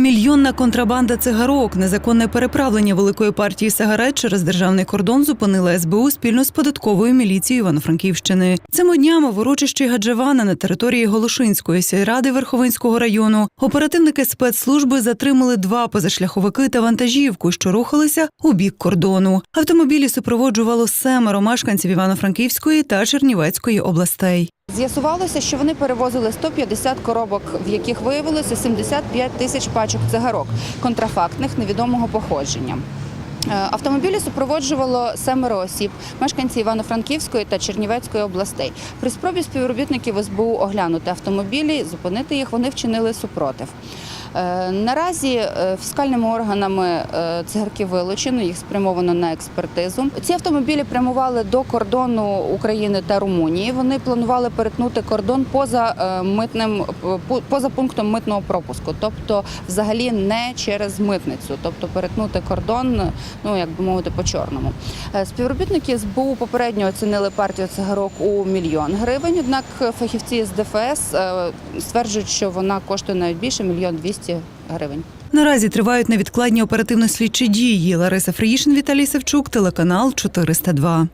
Мільйонна контрабанда цигарок, незаконне переправлення великої партії сигарет через державний кордон зупинила СБУ спільно з податковою міліцією Івано-Франківщини. Цими днями в урочищі Гаджевана на території Голошинської сільради Верховинського району оперативники спецслужби затримали два позашляховики та вантажівку, що рухалися у бік кордону. Автомобілі супроводжувало семеро мешканців Івано-Франківської та Чернівецької областей. З'ясувалося, що вони перевозили 150 коробок, в яких виявилося 75 тисяч пачок цигарок контрафактних невідомого походження. Е, Автомобілі супроводжувало семеро осіб, мешканці Івано-Франківської та Чернівецької областей. При спробі співробітників СБУ оглянути автомобілі, зупинити їх, вони вчинили супротив. Е, Наразі е, фіскальними органами е, цигарки вилучено, їх спрямовано на експертизу. Ці автомобілі прямували до кордону України та Румунії. Вони планували перетнути кордон поза митним поза пунктом митного пропуску, тобто взагалі не через митницю, тобто перетнути кордон, ну як би мовити, по чорному. Співробітники СБУ попередньо оцінили партію цигарок у мільйон гривень. Однак фахівці з ДФС стверджують, що вона коштує навіть більше мільйон двісті гривень. Наразі тривають невідкладні оперативно-слідчі дії. Лариса Фриїшин, Віталій Савчук, телеканал 402.